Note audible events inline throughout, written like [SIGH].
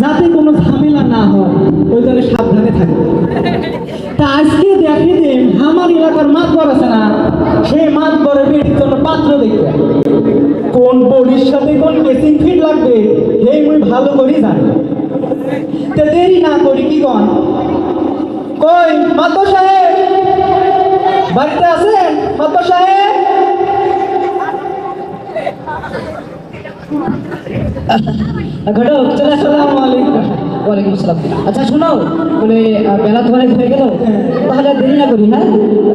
যাতে কোনো ঝামেলা না হয়, ওই জন্য সাবধানে থাকে তা আজকে দেখে যে আমার এলাকার মাতবর আছে না সেই মাতবরের বেটির জন্য পাত্র দেখবে কোন বডির সাথে কোন মেশিন ফিট লাগবে, এই মুই ভালো করেই জানি। দেরি না করি কি কন? কই মাতো সাহেব! বাড়িতে আছেন? মাতো সাহেব! ঘটক চলে আসো আসসালামু আলাইকুম। ওয়ালাইকুম আসসালাম। আচ্ছা শোনো মানে বেলা তো অনেক হয়ে গেল। তাহলে দেরি না করি হ্যাঁ?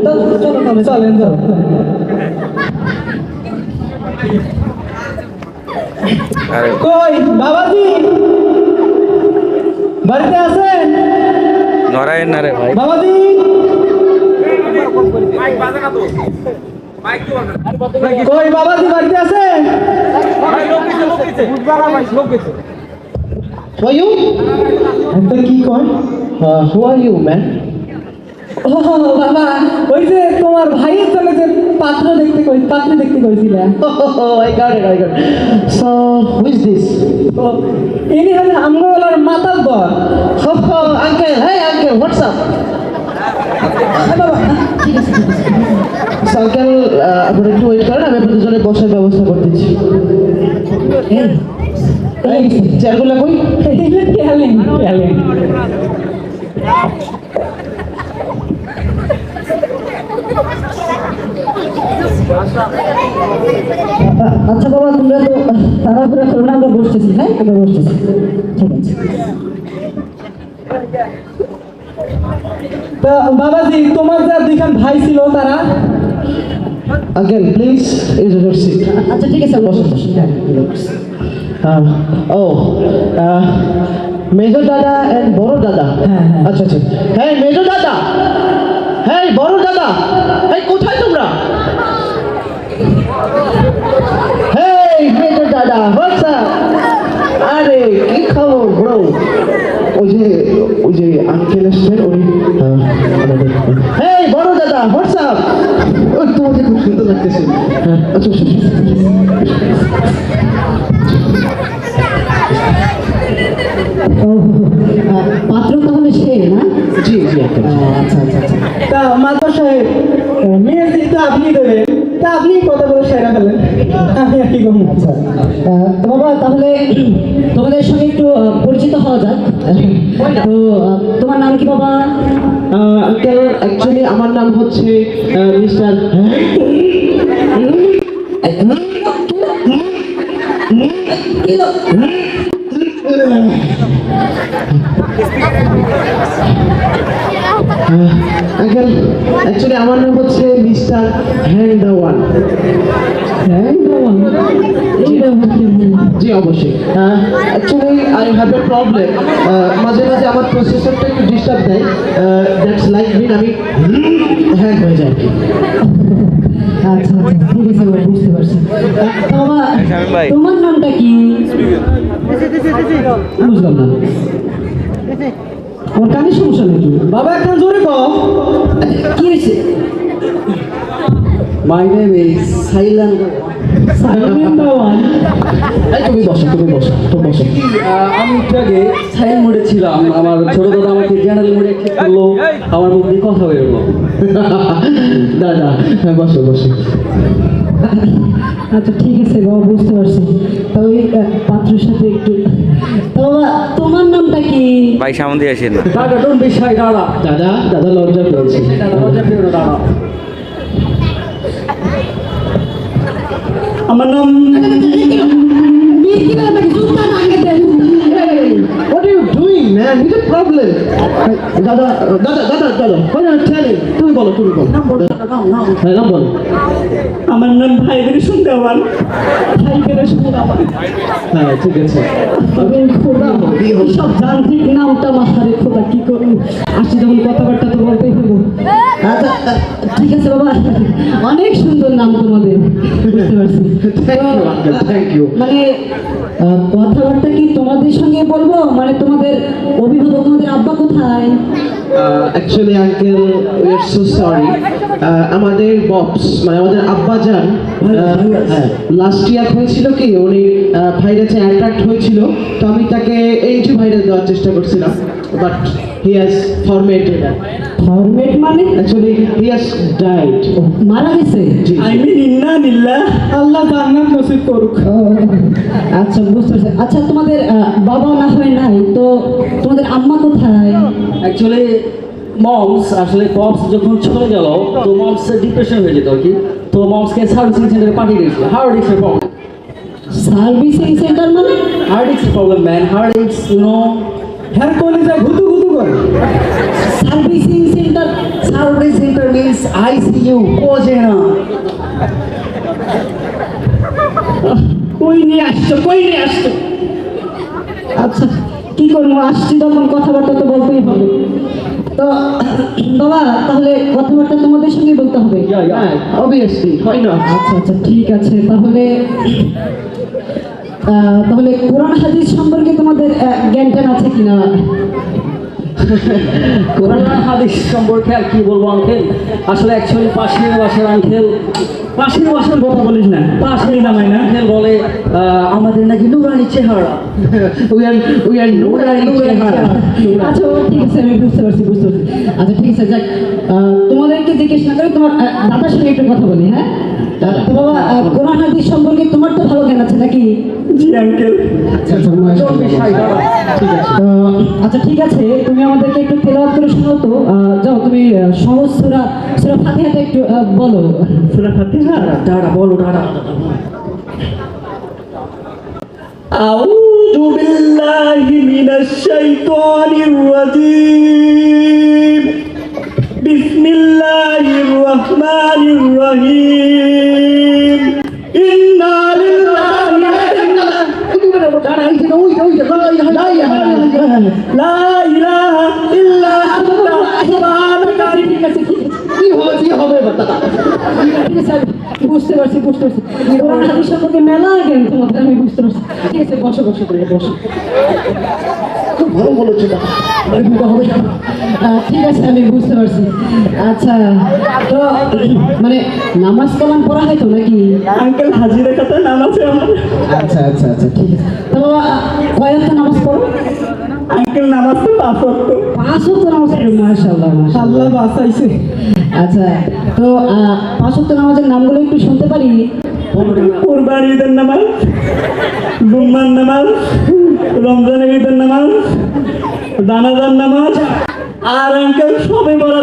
তো চলো তাহলে চলেন চলেন কই বাবাজি? বাড়িতে আছেন? নড়াইয়ের না ভাই। বাবাজি? কই বাবাজি বাড়িতে আছেন Who are you? এটা কি কয় who are you, ও বাবা ওই যে তোমার ভাইয়ের জন্য যে পাত্র দেখতে কই পাত্র দেখতে কইছিলে [LAUGHS] it, I got it. So, who is this? ও ইনি হলেন আমগোলার দর Oh, oh, uncle. Uh, আপনারা একটু ওয়েট করেন আমি আপনাদের জন্য বসার ব্যবস্থা ট্যালেন্ট ট্যালেন্ট আচ্ছা বাবা তোমরা তো তাড়াহুড়া করো আমরা বসতেছি হ্যাঁ বসতেছি। ঠিক আছে। তা বাবাজি তোমার যা দুইখান ভাই ছিল তারা? Uncle please is your seat আচ্ছা ঠিক আছে বসো বসো। ও মেজর দাদা এন্ড বড় দাদা। হ্যাঁ, হ্যাঁ। আচ্ছা আচ্ছা। হ্যাঁ মেজর দাদা। হ্যাঁ বড় দাদা। এই কোথায় তোমরা? হেই মেজর দাদা হোয়াটস আরে কি খবর ব্রো ওই যে ওই যে আঙ্কেল এসছেন ওই হেই বড় দাদা হোয়াটস আপ ওই তোমাকে খুব সুন্দর লাগতেছে। হ্যাঁ আচ্ছা আচ্ছা, আচ্ছা। পাত্র তাহলে সে না? জি জি আচ্ছা আচ্ছা। আচ্ছা তা মাতা সাহেব মেয়ের যেহেতু আপনি দেবেন। তা আপনি কথা বলে সেরা ফেলেন বাবা তাহলে তোমাদের সঙ্গে একটু পরিচিত হওয়া যাক তো তোমার নাম কি বাবা আঙ্কেল অ্যাকচুয়ালি আমার নাম হচ্ছে মিস্টার আঙ্কেল অ্যাকচুয়ালি আমার নাম হচ্ছে মিস্টার হ্যান্ড ওয়ান জি অবশ্যই। Actually I have a problem মাঝে মাঝে আমার প্রসেসরটা একটু ডিস্টার্ব দেয়। দ্যাটস লাইক মিন আমি হ্যাং হয়ে যায়। আচ্ছা আচ্ছা ঠিক আছে বুঝতে পারছি। বাবা তোমার নামটা কি? বুঝলাম না। আমার কানের সমস্যা নাকি? বাবা একটা জোরে কও। কি হয়েছে? মাই নেম ইজ সাইলান তুমি বসো তুমি বসো তুমি বসো। আমি একটু আগে সাইলেন্ট মোডে ছিলাম। আমার ছোট দাদা আমাকে জেনারেল মোডে ঠিক করল। আমার মুখ দিয়ে কথা বেরোলো। [LAUGHS] দাদা হ্যাঁ বসো বসো। আচ্ছা ঠিক আছে বাবা বুঝতে পারছি তো তবে পাত্রের সাথে একটু তো তোমার নামটা কি ভাই সামনে দিয়ে আসেন না দাদা ডোন্ট বি শাই দাদা দাদা দাদা লজ্জা পেয়েছে দাদা লজ্জা পেও না দাদা আমার নাম What are you doing, man? It's a problem. দাদা দাদা দাদা দাদা you telling? তুমি বলো তুমি বলো হ্যাঁ নাম বলো আমার নাম ভাই ভাইদের সুন্দরওয়ান হ্যাঁ ঠিক আছে। আমি খোদা সব যান্ত্রিক নামটা মাথারে খোদা কি করি? আসি যখন কথাবার্তা ঠিক আছে বাবা। অনেক সুন্দর নাম তোমাদের। বুঝতে পারছি। মানে কথাবার্তা কি তোমাদের সঙ্গে বলব? মানে তোমাদের অভিভাবক তোমাদের আব্বা কোথায়? Actually uncle we are so sorry আমাদের বক্স মানে আমাদের আব্বাজান লাস্ট ইয়ার হয়েছিল কি উনি ভাইরাসে অ্যাট্রাক্ট হয়েছিল তো আমি তাকে এইচু ভাইরাস দেওয়ার চেষ্টা করছিলাম but he has formatted format মানে? অ্যাকচুয়ালি মারা গেছে? আই মিন ইন্না আল্লাহ জান্নাত নসিব করুক। আচ্ছা বুঝতে পারছি। আচ্ছা তোমাদের বাবা না হয় নাই তো তোমাদের আম্মা কোথায়? অ্যাকচুয়ালি মমস আসলে পপস যখন চলে গেল তো মমস ডিপ্রেশন হয়ে যেত আর কি? তো মমসকে সার্ভিসিং সেন্টারে পাঠিয়ে দিয়েছিল। হার্ড ডিস্কের প্রবলেম সার্ভিসিং সেন্টার মানে? হার্ড ডিস্কের problem man hard disk you know হ্যাঁ কলিজা ঘুতু ঘুতু করে। Servicing centre service centre means ICU বোঝে কই নিয়ে আসছো কই নিয়ে আসছো। আচ্ছা কি করব? আসছি তখন কথাবার্তা তো বলতেই হবে। তো বাবা তাহলে কথাবার্তা তোমাদের সঙ্গে বলতে হবে? অবভিয়াসলি হয় না আচ্ছা আচ্ছা ঠিক আছে। তাহলে আহ, তাহলে কোরআন হাদিস সম্পর্কে তোমাদের জ্ঞান ট্যান আছে কিনা? [LAUGHS] কোরআন হাদিস সম্পর্কে আর কি বলব আঙ্কেল? আসলে অ্যাকচুয়ালি পাশের বাসার আঙ্কেল পাশের বাসার কথা বলিস না। পাশের নামাই না আঙ্কেল বলে আমাদের নাকি নুরানি চেহারা। উই আর উই আর নুরানি চেহারা। আচ্ছা ঠিক আছে আমি বুঝতে পারছি বুঝতে পারছি। আচ্ছা ঠিক আছে যাক। তোমাদেরকে জিজ্ঞেস না করে তোমার দাদার সঙ্গে একটু কথা বলি হ্যাঁ? তো বাবা আহ, কোরআন হাদিস সম্পর্কে তোমার তো ভালো জ্ঞান আছে নাকি জি আঙ্কেল আচ্ছা আচ্ছা মাশাআল্লাহ। ঠিক আছে তো, আচ্ছা ঠিক আছে তুমি আমাদেরকে একটু তেলাওয়াত করে শোনাও তো আহ, যাও তুমি আহ, সহজ সূরা সূরা ফাতিহাটা একটু আহ, বলো সূরা ফাতিহা দাঁড়া বলো দাঁড়া أعوذ بالله من الشيطان الرجيم বুঝতে পারছি বুঝতে পারছি। কোরআন হাদিস সম্পর্কে মেলা জ্ঞান তোমাদের আমি বুঝতে পারছি। ঠিক আছে বসো বসো তুমি বসো। খুব ভালো বলেছ না ঠিক আছে আমি বুঝতে পারছি। আচ্ছা তো মানে নামাজ কালাম পড়া হয় তো নাকি? আঙ্কেল হাজিরা কথা নাম আছে আমার আচ্ছা আচ্ছা আচ্ছা ঠিক আছে। তো নামাজ পড়ো? আঙ্কেল নামাজ তো পাঁচ ওয়াক্ত। পাঁচ হতো নামাজ পড়ো মাশাআল্লাহ মাশাআল্লাহ। বাঁচাইছে। আচ্ছা তো আহ, পাঁচ হতো নামাজের নামগুলো একটু শুনতে পারি? কোরবানি ঈদের নামাজ জুম্মার নামাজ রমজানের ঈদের নামাজ জানাজার নামাজ আর আঙ্কেল সবে দাদা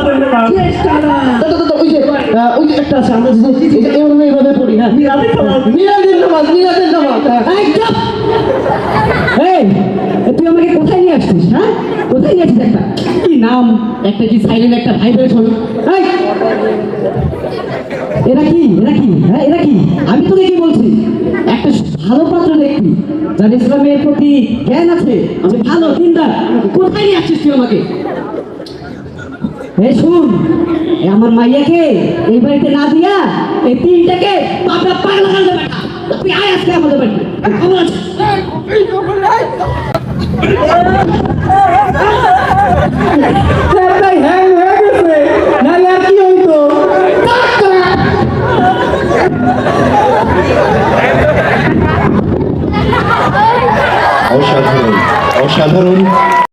দাদা ওই যে একটা আছে আমরা যে এই যে এভাবে এভাবে পড়ি হ্যাঁ। মিরাজের নামাজ। মিরাজের নামাজ হ্যাঁ। এই, তুই আমাকে কোথায় নিয়ে আসছিস হ্যাঁ? কোথায় নিয়ে আসছিস একটা? নাম একটা কি সাইলেন্ট একটা ভাইব্রেশন এরা কি এরা কি হ্যাঁ এরা কি আমি তোকে কি বলছি একটা ভালো পাত্র দেখবি যার ইসলামের প্রতি জ্ঞান আছে আমি ভালো দিনদার কোথায় নিয়ে আসছিস তুই আমাকে এই শুন আমার মাইয়াকে এই বাড়িতে না দিয়া এই তিনটাকে পাগলা পাগলা করে দেবে তুই আয় আজকে আমাদের বাড়িতে খবর আছে অসাধারণ